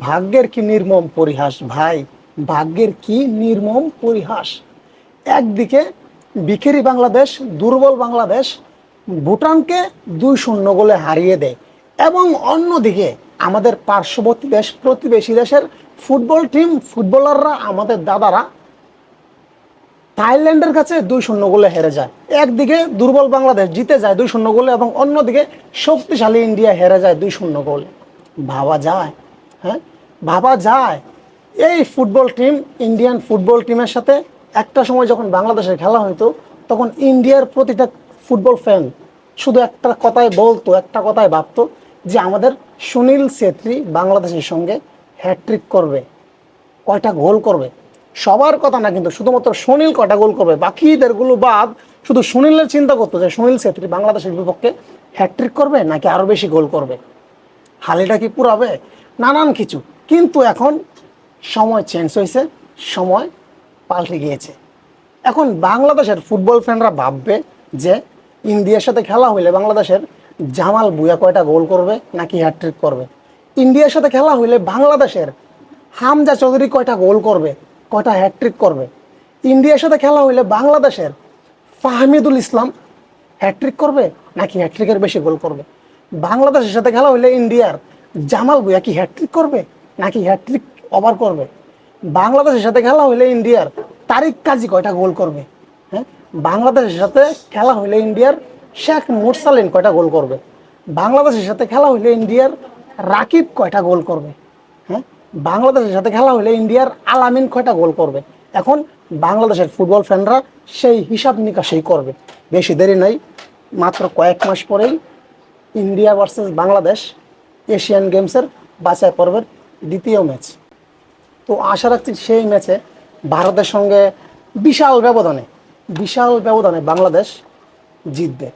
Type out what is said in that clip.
ভাগ্যের কি নির্মম পরিহাস? ভাই, ভাগ্যের কি নির্মম পরিহাস? একদিকে বিখেরি বাংলাদেশ, দুর্বল বাংলাদেশ, ভুটানকে দুই শূন্য গোলে হারিয়ে দেয় এবং অন্যদিকে আমাদের পার্শ্ববর্তী দেশ, প্রতিবেশী দেশের ফুটবল টিম ফুটবলাররা, আমাদের দাদারা থাইল্যান্ডের কাছে দুই শূন্য গোলে হেরে যায়। একদিকে দুর্বল বাংলাদেশ জিতে যায় দুই শূন্য গোলে এবং অন্যদিকে শক্তিশালী ইন্ডিয়া হেরে যায় দুই শূন্য গোলে। ভাবা যায় হ্যাঁ? ভাবা যায়। এই ফুটবল টিম, ইন্ডিয়ান ফুটবল টিমের সাথে একটা সময় যখন বাংলাদেশের খেলা হতো তখন ইন্ডিয়ার প্রতিটা ফুটবল ফ্যান শুধু একটা কথাই বলতো, একটা কথাই ভাবতো যে আমাদের সুনীল ছেত্রী বাংলাদেশের সঙ্গে হ্যাট্রিক করবে, কয়টা গোল করবে। সবার কথা না, কিন্তু শুধুমাত্র সুনীল কয়টা গোল করবে, বাকিদেরগুলো বাদ শুধু সুনীলের চিন্তা করতো যে সুনীল ছেত্রী বাংলাদেশের বিপক্ষে হ্যাট্রিক করবে নাকি আরও বেশি গোল করবে। হালিটা কি পুরাবে? নানান কিছু। কিন্তু এখন সময় চেঞ্জ হয়েছে, সময় পাল্টে গিয়েছে। এখন বাংলাদেশের ফুটবল ফ্যানরা ভাববে যে ইন্ডিয়ার সাথে খেলা হইলে বাংলাদেশের জামাল বুয়া কয়টা গোল করবে নাকি হ্যাট্রিক করবে? ইন্ডিয়ার সাথে খেলা হইলে বাংলাদেশের হামজা চৌধুরী কয়টা গোল করবে, কয়টা হ্যাট্রিক করবে? ইন্ডিয়ার সাথে খেলা হইলে বাংলাদেশের ফাহমিদুল ইসলাম হ্যাট্রিক করবে নাকি হ্যাট্রিকের বেশি গোল করবে? বাংলাদেশের সাথে খেলা হইলে ইন্ডিয়ার জামাল ভুয়া কি হ্যাট্রিক করবে? নাকি হ্যাট্রিক ওভার করবে? বাংলাদেশের সাথে খেলা হইলে ইন্ডিয়ার তারিক কাজী কয়টা গোল করবে? হ্যাঁ? বাংলাদেশের সাথে খেলা হইলে ইন্ডিয়ার শেখ মুরসালিন কয়টা গোল করবে? বাংলাদেশের সাথে খেলা হইলে ইন্ডিয়ার রাকিব কয়টা গোল করবে? হ্যাঁ? বাংলাদেশের সাথে খেলা হলে ইন্ডিয়ার আলামিন কয়টা গোল করবে? এখন বাংলাদেশের ফুটবল ফ্যানরা সেই হিসাব নিকাশেই করবে। বেশি দেরি নাই, মাত্র কয়েক মাস পরেই ইন্ডিয়া ভার্সেস বাংলাদেশ এশিয়ান গেমসের বাছাই পর্বের দ্বিতীয় ম্যাচ। তো আশা রাখছি সেই ম্যাচে ভারতের সঙ্গে বিশাল ব্যবধানে বিশাল ব্যবধানে বাংলাদেশ জিতবে।